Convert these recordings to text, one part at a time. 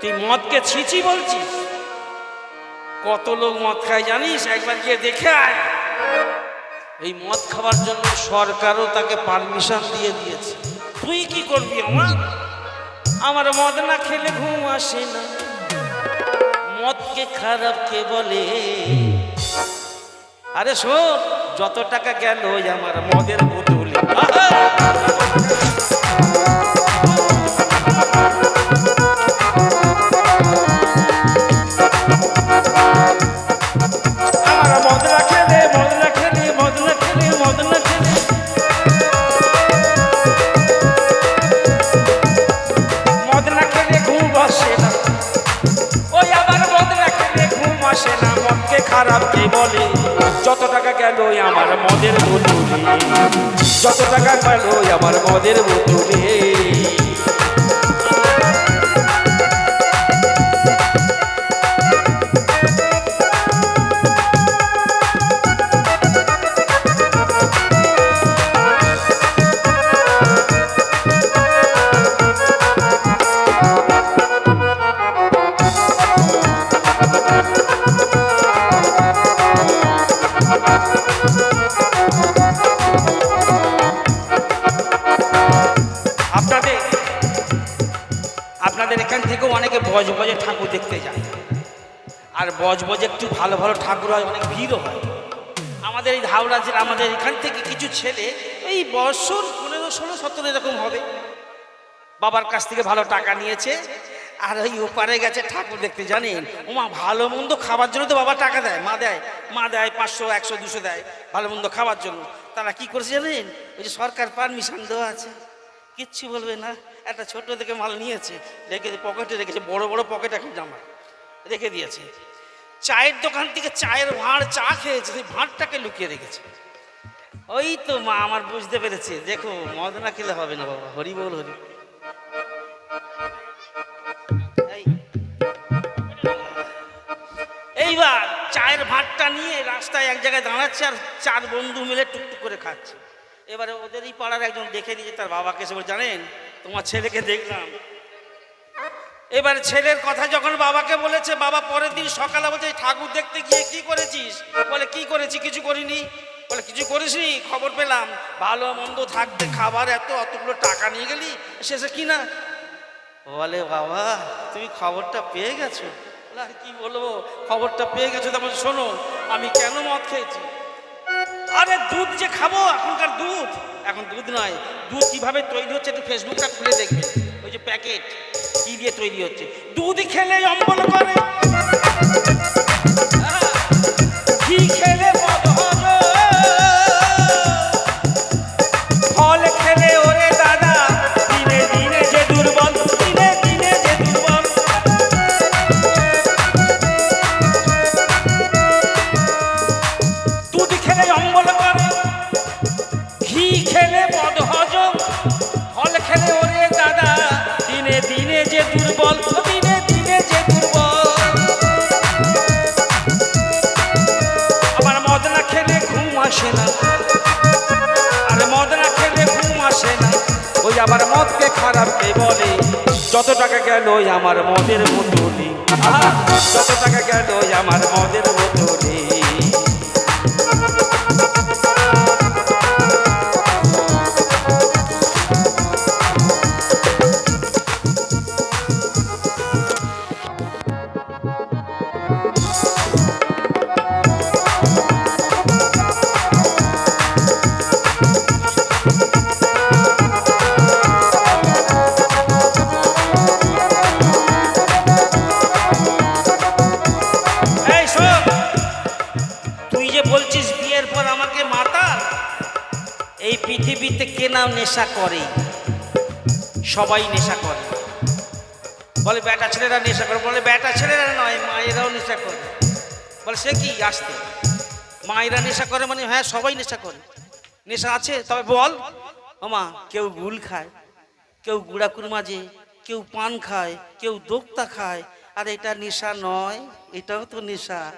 তুই মদকে ছিচি বলছিস? কত লোক মদ খায় জানিস? একবার গিয়ে দেখে আয়। এই মদ খাওয়ার জন্য সরকারও তাকে পারমিশন দিয়ে দিয়েছে। তুই কি করবি আমার আমার মদ না খেলে ঘুম আসে না। মদকে খারাপ কে বলে? আরে শোন, যত টাকা গেল ওই আমার মদের বোতলে। বোতলে যত টাকা ওই আমার মদের বোতলে আর বজবজে একটু ভালো ভালো ঠাকুর হয়, অনেক ভিড়ও হয়। আমাদের এই হাওড়া জেলা আমাদের এখান থেকে কিছু ছেলে, এই বছর পনেরো, ষোলো, সতেরো এরকম হবে। বাবার কাছ থেকে ভালো টাকা নিয়েছে, আর ওই ওপারে গেছে ঠাকুর দেখতে, জানেন? ওমা, ভালো মন্দ খাবার জন্য তো বাবা টাকা দেয়। মা দেয় মা দেয় পাঁচশো, একশো, দুশো দেয় ভালো মন্দ খাবার জন্য। তারা কি করেছে জানেন? ওই যে সরকার পারমিশন দেওয়া আছে। কিচ্ছু বলবে না। একটা ছোট থেকে মাল নিয়েছে, রেখে, পকেটে রেখেছে, বড় বড় পকেট এখন জামা। রেখে দিয়েছে। চায়ের দোকান থেকে চায়ের ভাঁড় চা খেয়েছে সেই ভাঁড়টাকে লুকিয়ে রেখেছে। ওই তো মা আমার বুঝতে পেরেছে। দেখো মদ না খেলে হবে না বাবা হরি বল হরি। এইবার চায়ের ভাতটা নিয়ে রাস্তায় এক জায়গায় দাঁড়াচ্ছে আর চার বন্ধু মিলে টুকটুক করে খাচ্ছে। এবারে ওদেরই পাড়ার একজন দেখে নিয়েছে তার বাবাকে বলে, জানেন তোমার ছেলেকে দেখলাম। এবার ছেলের কথা যখন বাবাকে বলেছে, বাবা পরের দিন সকালে বলছে, "এই ঠাকুর দেখতে গিয়ে কি করেছিস? বলে, কি করেছি? কিছু করিনি। বলে, কিছু করিসনি? খবর পেলাম। ভালো মন্দ থাকতে খাবার এত, অতগুলো টাকা নিয়ে গেলি? শেষে কি না? বলে, বাবা, তুমি খবরটা পেয়ে গেছো? আর কি বলব? খবরটা পেয়ে গেছো তারপর শোনো, আমি কেন মদ খেয়েছি? আরে দুধ যে খাব, এখনকার দুধ? এখন দুধ নয়, দুধ কীভাবে তৈরি হচ্ছে একটু ফেসবুকটা খুলে দেখবে। ওই যে প্যাকেট। কি দিয়ে তৈরি হচ্ছে? দুধ খেলে অম্বল করে। যত টাকা গেল আমার মদের মতো যত টাকা গেল আমার মদের বোতলে এই পৃথিবীতে কে নাম নেশা করে? সবাই নেশা করে। বলে, বেটা ছেলেরা নেশা করে। বলে, বেটা ছেলেরা নয়, মায়েরাও নেশা করে। বলে, সে কি? আসতে। মায়েরা নেশা করে মানে হ্যাঁ সবাই নেশা করে। নেশা আছে? তবে বল। ওমা কেউ গুল খায়, কেউ গুড়া কুরমাজে কেউ পান খায়, কেউ দোক্তা খায়। আর, এটা নেশা নয়, এটাও তো নেশা।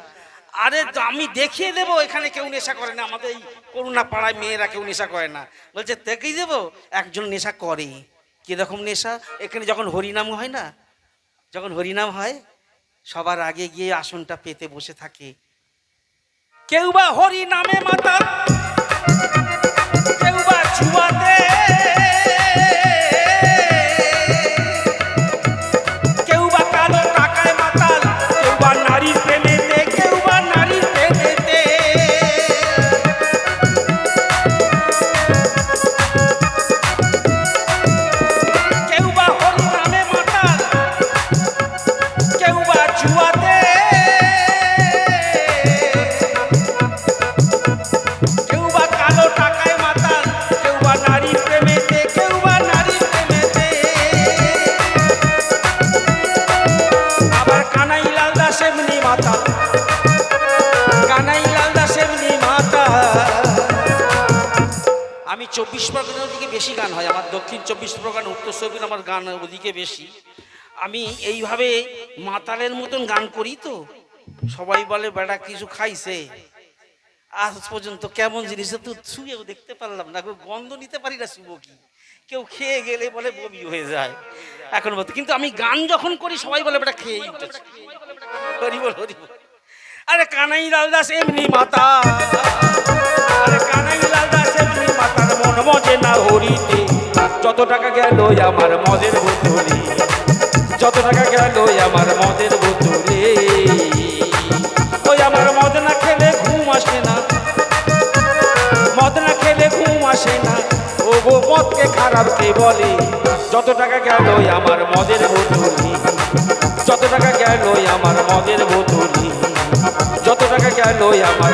আরে আমি দেখিয়ে দেবো, এখানে কেউ নেশা করে না। আমাদের এই করুণা পাড়ায় মেয়েরা কেউ নেশা করে না। বলছে দেখেই দেবো, একজন নেশা করে। কীরকম নেশা? এখানে যখন হরিনাম হয় না, যখন হরিনাম হয়, সবার আগে গিয়ে আসনটা পেতে বসে থাকে। কেউ বা হরি নামে মাতাল, কেউ বা জুয়াতে এমনি মাতাল কানাই লাল দাস এমনি আমি চব্বিশ পরগনার ওদিকে বেশি গান হয়, আমার দক্ষিণ চব্বিশ পরগনা উত্তর চব্বিশ আমার গান ওদিকে বেশি। আমি এইভাবে মাতালের মতন গান করি তো, সবাই বলে, বেটা, কিছু খাইছে? আজ পর্যন্ত কেমন জিনিস তো ছুঁয়েও দেখতে পারলাম না গন্ধ নিতে পারি না শুভ কি। কেউ খেয়ে গেলে বলে বমি হয়ে যায়। এখন বলতে, কিন্তু আমি গান যখন করি, সবাই বলে, বেটা খেয়েই উঠেছে। হরি বল হরি বল। আরে কানাই লাল দাস এমনি মাতা। আরে কানাই লাল দাস এমনি মাতার মন মজে না হরিতে। যত টাকা গেল আমার মদের বোতলে। যত টাকা গেল আমার মদের বোতলে। ওই আমার মদ না খেলে ঘুম আসে না। মদ না খেলে ঘুম আসে না। ও গো মদকে খারাপ কে বলে? যত টাকা গেল আমার মদের বোতলে। আমাদের বতুলি যত টাকা গেল আমার